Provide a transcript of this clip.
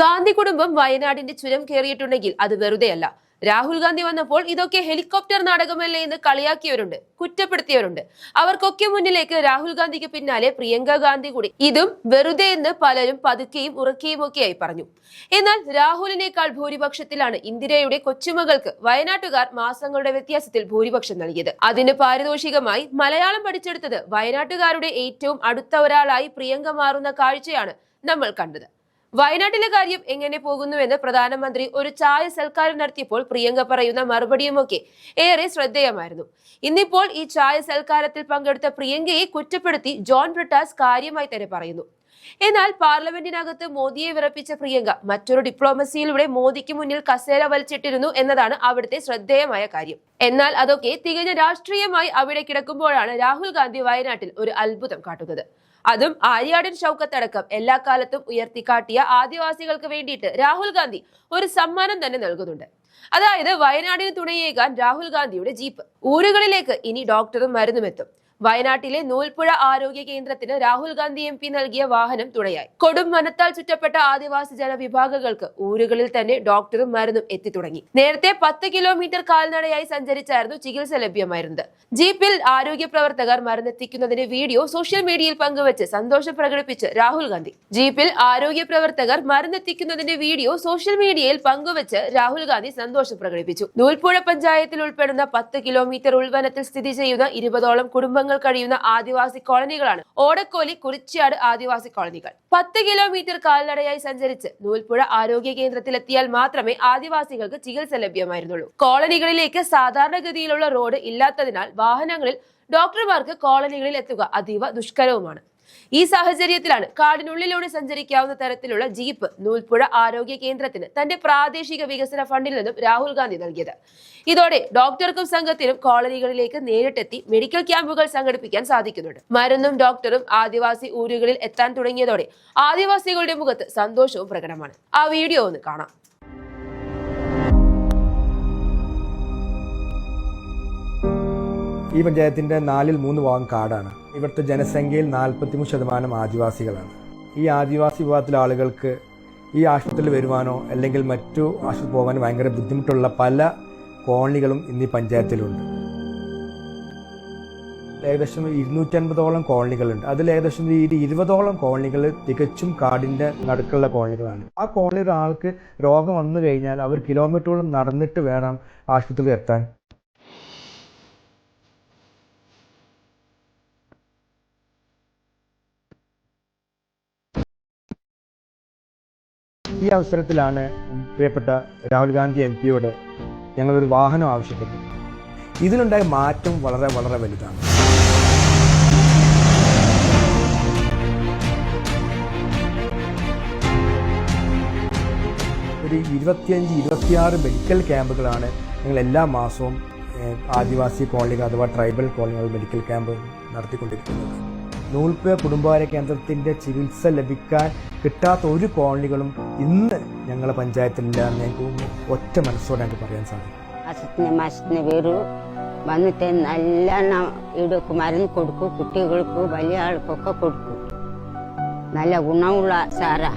ഗാന്ധി കുടുംബം വയനാടിന്റെ ചുരം കയറിയിട്ടുണ്ടെങ്കിൽ അത് വെറുതെയല്ല. രാഹുൽ ഗാന്ധി വന്നപ്പോൾ ഇതൊക്കെ ഹെലികോപ്റ്റർ നാടകമല്ലേ എന്ന് കളിയാക്കിയവരുണ്ട് കുറ്റപ്പെടുത്തിയവരുണ്ട്. അവർക്കൊക്കെ മുന്നിലേക്ക് രാഹുൽ ഗാന്ധിക്ക് പിന്നാലെ പ്രിയങ്ക ഗാന്ധി കൂടി. ഇതും വെറുതെ എന്ന് പലരും പതുക്കെയും ഉറക്കെയും ഒക്കെയായി പറഞ്ഞു. എന്നാൽ രാഹുലിനേക്കാൾ ഭൂരിപക്ഷത്തിലാണ് ഇന്ദിരയുടെ കൊച്ചുമകൾക്ക് വയനാട്ടുകാർ മാസങ്ങളുടെ വ്യത്യാസത്തിൽ ഭൂരിപക്ഷം നൽകിയത്. അതിന് പാരിതോഷികമായി മലയാളം പഠിച്ചെടുത്തത് വയനാട്ടുകാരുടെ ഏറ്റവും അടുത്ത ഒരാളായി പ്രിയങ്ക മാറുന്ന കാഴ്ചയാണ് നമ്മൾ കണ്ടത്. വയനാട്ടിലെ കാര്യം എങ്ങനെ പോകുന്നുവെന്ന് പ്രധാനമന്ത്രി ഒരു ചായ സൽക്കാരം നടത്തിയപ്പോൾ പ്രിയങ്ക പറയുന്ന മറുപടിയുമൊക്കെ ഏറെ ശ്രദ്ധേയമായിരുന്നു. ഇന്നിപ്പോൾ ഈ ചായ സൽക്കാരത്തിൽ പങ്കെടുത്ത പ്രിയങ്കയെ കുറ്റപ്പെടുത്തി ജോൺ ബ്രിട്ടാസ് കാര്യമായി തന്നെ പറയുന്നു. എന്നാൽ പാർലമെന്റിനകത്ത് മോദിയെ വിറപ്പിച്ച പ്രിയങ്ക മറ്റൊരു ഡിപ്ലോമസിയിലൂടെ മോദിക്ക് മുന്നിൽ കസേര വലിച്ചിട്ടിരുന്നു എന്നതാണ് അവിടുത്തെ ശ്രദ്ധേയമായ കാര്യം. എന്നാൽ അതൊക്കെ തികഞ്ഞ രാഷ്ട്രീയമായി അവിടെ കിടക്കുമ്പോഴാണ് രാഹുൽ ഗാന്ധി വയനാട്ടിൽ ഒരു അത്ഭുതം കാട്ടുന്നത്. അതും ആര്യാടൻ ഷൗക്കത്തടക്കം എല്ലാ കാലത്തും ഉയർത്തിക്കാട്ടിയ ആദിവാസികൾക്ക് വേണ്ടിയിട്ട് രാഹുൽ ഗാന്ധി ഒരു സമ്മാനം തന്നെ നൽകുന്നുണ്ട്. അതായത് വയനാടിന് തുണയേകാൻ രാഹുൽ ഗാന്ധിയുടെ ജീപ്പ് ഊരുകളിലേക്ക് ഇനി ഡോക്ടറും മരുന്നും എത്തും വയനാട്ടിലെ നൂൽപ്പുഴ ആരോഗ്യ കേന്ദ്രത്തിന് രാഹുൽ ഗാന്ധി എം പി നൽകിയ വാഹനം തുണയായി. കൊടും വനത്താൽ ചുറ്റപ്പെട്ട ആദിവാസി ജനവിഭാഗങ്ങൾക്ക് ഊരുകളിൽ തന്നെ ഡോക്ടറും മരുന്നും എത്തിത്തുടങ്ങി. നേരത്തെ പത്ത് കിലോമീറ്റർ കാൽനടയായി സഞ്ചരിച്ചായിരുന്നു ചികിത്സ ലഭ്യമായിരുന്നത്. ജീപ്പിൽ ആരോഗ്യ പ്രവർത്തകർ മരുന്നെത്തിക്കുന്നതിന്റെ വീഡിയോ സോഷ്യൽ മീഡിയയിൽ പങ്കുവച്ച് സന്തോഷം പ്രകടിപ്പിച്ച് രാഹുൽ ഗാന്ധി. ജീപ്പിൽ ആരോഗ്യ പ്രവർത്തകർ മരുന്നെത്തിക്കുന്നതിന്റെ വീഡിയോ സോഷ്യൽ മീഡിയയിൽ പങ്കുവച്ച് രാഹുൽ ഗാന്ധി സന്തോഷം പ്രകടിപ്പിച്ചു. നൂൽപ്പുഴ പഞ്ചായത്തിൽ ഉൾപ്പെടുന്ന പത്ത് കിലോമീറ്റർ ഉൾവനത്തിൽ സ്ഥിതി ചെയ്യുന്ന ഇരുപതോളം കുടുംബങ്ങൾ കഴിയുന്ന ആദിവാസി കോളനികളാണ്. ഓടക്കോലി കുറിച്ചിയാട് ആദിവാസി കോളനികൾ. പത്ത് കിലോമീറ്റർ കാൽനടയായി സഞ്ചരിച്ച് നൂൽപ്പുഴ ആരോഗ്യ കേന്ദ്രത്തിലെത്തിയാൽ മാത്രമേ ആദിവാസികൾക്ക് ചികിത്സ ലഭ്യമായിരുന്നുള്ളൂ. കോളനികളിലേക്ക് സാധാരണഗതിയിലുള്ള റോഡ് ഇല്ലാത്തതിനാൽ വാഹനങ്ങളിൽ ഡോക്ടർമാർക്ക് കോളനികളിൽ എത്തുക അതീവ ദുഷ്കരവുമാണ്. ഈ സാഹചര്യത്തിലാണ് കാടിനുള്ളിലൂടെ സഞ്ചരിക്കാവുന്ന തരത്തിലുള്ള ജീപ്പ് നൂൽപ്പുഴ ആരോഗ്യ കേന്ദ്രത്തിന് തന്റെ പ്രാദേശിക വികസന ഫണ്ടിൽ നിന്നും രാഹുൽ ഗാന്ധി നൽകിയത്. ഇതോടെ ഡോക്ടർക്കും സംഘത്തിനും കോളനികളിലേക്ക് നേരിട്ടെത്തി മെഡിക്കൽ ക്യാമ്പുകൾ സംഘടിപ്പിക്കാൻ സാധിക്കുന്നുണ്ട്. മരുന്നും ഡോക്ടറും ആദിവാസി ഊരുകളിൽ എത്താൻ തുടങ്ങിയതോടെ ആദിവാസികളുടെ മുഖത്ത് സന്തോഷവും പ്രകടമാണ്. ആ വീഡിയോ ഒന്ന് കാണാം. ഈ പഞ്ചായത്തിന്റെ നാലിൽ മൂന്ന് ഭാഗം കാടാണ്. ഇവിടുത്തെ ജനസംഖ്യയിൽ നാൽപ്പത്തിമൂന്ന് ശതമാനം ആദിവാസികളാണ്. ഈ ആദിവാസി വിഭാഗത്തിലെ ആളുകൾക്ക് ഈ ആശുപത്രിയിൽ വരുവാനോ അല്ലെങ്കിൽ മറ്റു ആശുപത്രി പോകാനോ ഭയങ്കര ബുദ്ധിമുട്ടുള്ള പല കോളനികളും ഇന്ന് ഈ പഞ്ചായത്തിലുണ്ട്. ഏകദേശം ഇരുന്നൂറ്റൻപതോളം കോളനികളുണ്ട്. അതിൽ ഏകദേശം ഒരു ഇരുപതോളം കോളനികൾ തികച്ചും കാടിന്റെ നടുക്കുള്ള കോളനികളാണ്. ആ കോളനി ഒരാൾക്ക് രോഗം വന്നു കഴിഞ്ഞാൽ അവർ കിലോമീറ്ററോളം നടന്നിട്ട് വേണം ആശുപത്രിയിൽ എത്താൻ. ഈ അവസരത്തിലാണ് പ്രിയപ്പെട്ട രാഹുൽ ഗാന്ധി എം പിയോട് ഞങ്ങളൊരു വാഹനം ആവശ്യപ്പെട്ടു ഇതിലുണ്ടായ മാറ്റം വളരെ വളരെ വലുതാണ്. ഒരു ഇരുപത്തിയഞ്ച് ഇരുപത്തിയാറ് മെഡിക്കൽ ക്യാമ്പുകളാണ് ഞങ്ങൾ എല്ലാ മാസവും ആദിവാസി കോളനികൾ അഥവാ ട്രൈബൽ കോളനികൾ മെഡിക്കൽ ക്യാമ്പ് നടത്തിക്കൊണ്ടിരിക്കുന്നത്. നൂൽപ്പ കുടുംബാരോഗ്യ കേന്ദ്രത്തിന്റെ ചികിത്സ ലഭിക്കാൻ കിട്ടാത്ത ഒരു കോളനികളും ഇന്ന് ഞങ്ങളെ പഞ്ചായത്തിലില്ല എന്ന് ഞങ്ങൾക്ക് ഒറ്റ മനസ്സോടെ ഞങ്ങൾക്ക് പറയാൻ സാധിക്കും. മാസത്തിന് വരൂ വന്നിട്ട് നല്ലെണ്ണം ഇടയ്ക്ക് മരുന്ന് കൊടുക്കും കുട്ടികൾക്ക് വലിയ ആൾക്കൊക്കെ കൊടുക്കും. നല്ല ഗുണമുള്ള സാറാ.